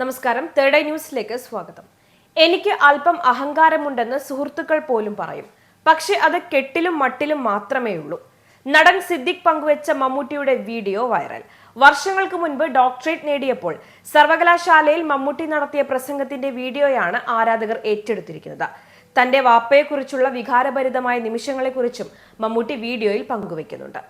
നമസ്കാരം. Third eye ന്യൂസിലേക്ക് സ്വാഗതം. എനിക്ക് അല്പം അഹങ്കാരമുണ്ടെന്ന് സുഹൃത്തുക്കൾ പോലും പറയും. പക്ഷെ അത് കെട്ടിലും മട്ടിലും മാത്രമേ ഉള്ളൂ. നടൻ സിദ്ദിഖ് പങ്കുവച്ച മമ്മൂട്ടിയുടെ വീഡിയോ വൈറൽ. വർഷങ്ങൾക്ക് മുൻപ് ഡോക്ടറേറ്റ് നേടിയപ്പോൾ സർവകലാശാലയിൽ മമ്മൂട്ടി നടത്തിയ പ്രസംഗത്തിന്റെ വീഡിയോയാണ് ആരാധകർ ഏറ്റെടുത്തിരിക്കുന്നത്. തന്റെ വാപ്പയെക്കുറിച്ചുള്ള വികാരഭരിതമായ നിമിഷങ്ങളെക്കുറിച്ചും മമ്മൂട്ടി വീഡിയോയിൽ പങ്കുവയ്ക്കുന്നുണ്ട്.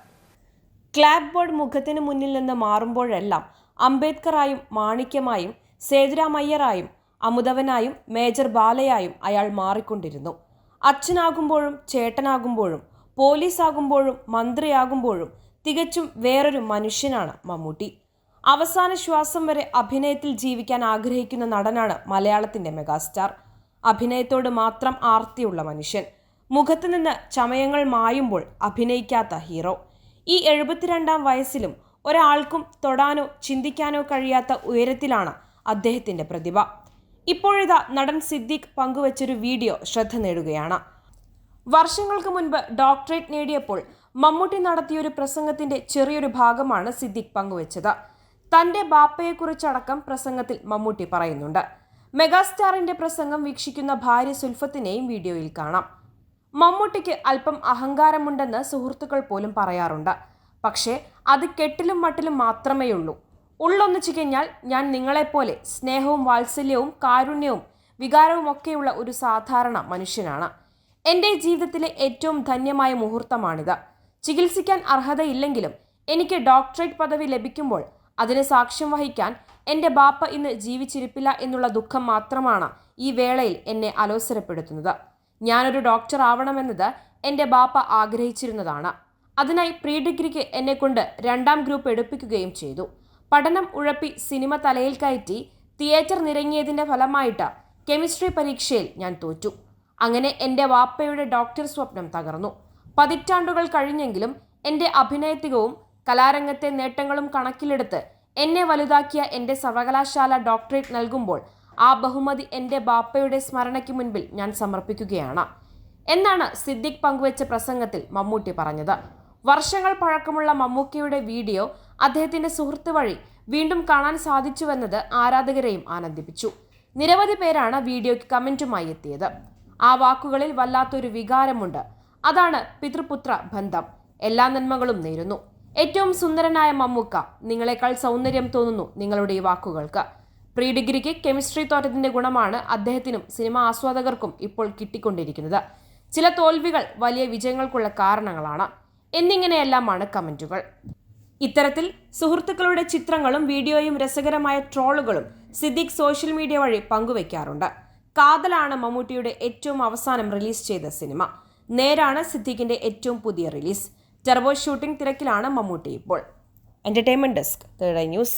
ക്ലാബ് ബോർഡ് മുഖത്തിന് മുന്നിൽ നിന്ന് മാറുമ്പോഴെല്ലാം അംബേദ്കറായും മാണിക്യമായും സേതുരാമയ്യറായും അമുതവനായും മേജർ ബാലയായും അയാൾ മാറിക്കൊണ്ടിരുന്നു. അച്ഛനാകുമ്പോഴും ചേട്ടനാകുമ്പോഴും പോലീസാകുമ്പോഴും മന്ത്രിയാകുമ്പോഴും തികച്ചും വേറൊരു മനുഷ്യനാണ് മമ്മൂട്ടി. അവസാന ശ്വാസം വരെ അഭിനയത്തിൽ ജീവിക്കാൻ ആഗ്രഹിക്കുന്ന നടനാണ് മലയാളത്തിന്റെ മെഗാസ്റ്റാർ. അഭിനയത്തോട് മാത്രം ആർത്തിയുള്ള മനുഷ്യൻ. മുഖത്ത് നിന്ന് ചമയങ്ങൾ മായുമ്പോൾ അഭിനയിക്കാത്ത ഹീറോ. ഈ എഴുപത്തിരണ്ടാം വയസ്സിലും ഒരാൾക്കും തൊടാനോ ചിന്തിക്കാനോ കഴിയാത്ത ഉയരത്തിലാണ് അദ്ദേഹത്തിന്റെ പ്രതിഭ. ഇപ്പോഴിതാ നടൻ സിദ്ദിഖ് പങ്കുവച്ചൊരു വീഡിയോ ശ്രദ്ധ നേടുകയാണ്. വർഷങ്ങൾക്ക് മുൻപ് ഡോക്ടറേറ്റ് നേടിയപ്പോൾ മമ്മൂട്ടി നടത്തിയൊരു പ്രസംഗത്തിന്റെ ചെറിയൊരു ഭാഗമാണ് സിദ്ദിഖ് പങ്കുവച്ചത്. തന്റെ ബാപ്പയെക്കുറിച്ചടക്കം പ്രസംഗത്തിൽ മമ്മൂട്ടി പറയുന്നുണ്ട്. മെഗാസ്റ്റാറിന്റെ പ്രസംഗം വീക്ഷിക്കുന്ന ഭാര്യ സുൽഫത്തിനെയും വീഡിയോയിൽ കാണാം. മമ്മൂട്ടിക്ക് അല്പം അഹങ്കാരമുണ്ടെന്ന് സുഹൃത്തുക്കൾ പോലും പറയാറുണ്ട്. പക്ഷേ അത് കെട്ടിലും മട്ടിലും മാത്രമേയുള്ളൂ. ഉള്ളൊന്നിച്ചു കഴിഞ്ഞാൽ ഞാൻ നിങ്ങളെപ്പോലെ സ്നേഹവും വാത്സല്യവും കാരുണ്യവും വികാരവും ഒക്കെയുള്ള ഒരു സാധാരണ മനുഷ്യനാണ്. എന്റെ ജീവിതത്തിലെ ഏറ്റവും ധന്യമായ മുഹൂർത്തമാണിത്. ചികിത്സിക്കാൻ അർഹതയില്ലെങ്കിലും എനിക്ക് ഡോക്ടറേറ്റ് പദവി ലഭിക്കുമ്പോൾ അതിന് സാക്ഷ്യം വഹിക്കാൻ എന്റെ ബാപ്പ ഇന്ന് ജീവിച്ചിരിപ്പില്ല എന്നുള്ള ദുഃഖം മാത്രമാണ് ഈ വേളയിൽ എന്നെ അലോസരപ്പെടുത്തുന്നത്. ഞാനൊരു ഡോക്ടർ ആവണമെന്നത് എന്റെ ബാപ്പ ആഗ്രഹിച്ചിരുന്നതാണ്. അതിനായി പ്രീ ഡിഗ്രിക്ക് എന്നെക്കൊണ്ട് രണ്ടാം ഗ്രൂപ്പ് എടുപ്പിക്കുകയും ചെയ്തു. പഠനം ഉഴപ്പി സിനിമ തലയിൽ കയറ്റി തിയേറ്റർ നിരങ്ങിയതിന്റെ ഫലമായിട്ട് കെമിസ്ട്രി പരീക്ഷയിൽ ഞാൻ തോറ്റു. അങ്ങനെ എന്റെ വാപ്പയുടെ ഡോക്ടർ സ്വപ്നം തകർന്നു. പതിറ്റാണ്ടുകൾ കഴിഞ്ഞെങ്കിലും എന്റെ അഭിനയത്തികവും കലാരംഗത്തെ നേട്ടങ്ങളും കണക്കിലെടുത്ത് എന്നെ വലുതാക്കിയ എന്റെ സർവകലാശാല ഡോക്ടറേറ്റ് നൽകുമ്പോൾ ആ ബഹുമതി എന്റെ ബാപ്പയുടെ സ്മരണയ്ക്ക് മുൻപിൽ ഞാൻ സമർപ്പിക്കുകയാണ്. എന്നാണ് സിദ്ദിഖ് പങ്കുവച്ച പ്രസംഗത്തിൽ മമ്മൂട്ടി പറഞ്ഞത്. വർഷങ്ങൾ പഴക്കമുള്ള മമ്മൂക്കയുടെ വീഡിയോ അദ്ദേഹത്തിന്റെ സുഹൃത്ത് വഴി വീണ്ടും കാണാൻ സാധിച്ചുവെന്നത് ആരാധകരെയും ആനന്ദിപ്പിച്ചു. നിരവധി പേരാണ് വീഡിയോയ്ക്ക് കമന്റുമായി എത്തിയത്. ആ വാക്കുകളിൽ വല്ലാത്തൊരു വികാരമുണ്ട്. അതാണ് പിതൃപുത്ര ബന്ധം. എല്ലാ നന്മകളും നേരുന്നു. ഏറ്റവും സുന്ദരനായ മമ്മൂക്ക നിങ്ങളെക്കാൾ സൗന്ദര്യം തോന്നുന്നു നിങ്ങളുടെ ഈ വാക്കുകൾക്ക്. പ്രീ ഡിഗ്രിക്ക് കെമിസ്ട്രി തോറ്റത്തിന്റെ ഗുണമാണ് അദ്ദേഹത്തിനും സിനിമാ ആസ്വാദകർക്കും ഇപ്പോൾ കിട്ടിക്കൊണ്ടിരിക്കുന്നത്. ചില തോൽവികൾ വലിയ വിജയങ്ങൾക്കുള്ള കാരണങ്ങളാണ്. എന്നിങ്ങനെയെല്ലാമാണ് കമന്റുകൾ. ഇത്തരത്തിൽ സുഹൃത്തുക്കളുടെ ചിത്രങ്ങളും വീഡിയോയും രസകരമായ ട്രോളുകളും സിദ്ദിഖ് സോഷ്യൽ മീഡിയ വഴി പങ്കുവയ്ക്കാറുണ്ട് കാതലാണ് മമ്മൂട്ടിയുടെ ഏറ്റവും അവസാനം റിലീസ് ചെയ്ത സിനിമ. നേരാണ് സിദ്ദിഖിന്റെ ഏറ്റവും പുതിയ റിലീസ്. ടെർബോ ഷൂട്ടിംഗ് തിരക്കിലാണ് മമ്മൂട്ടി ഇപ്പോൾ. Entertainment desk third news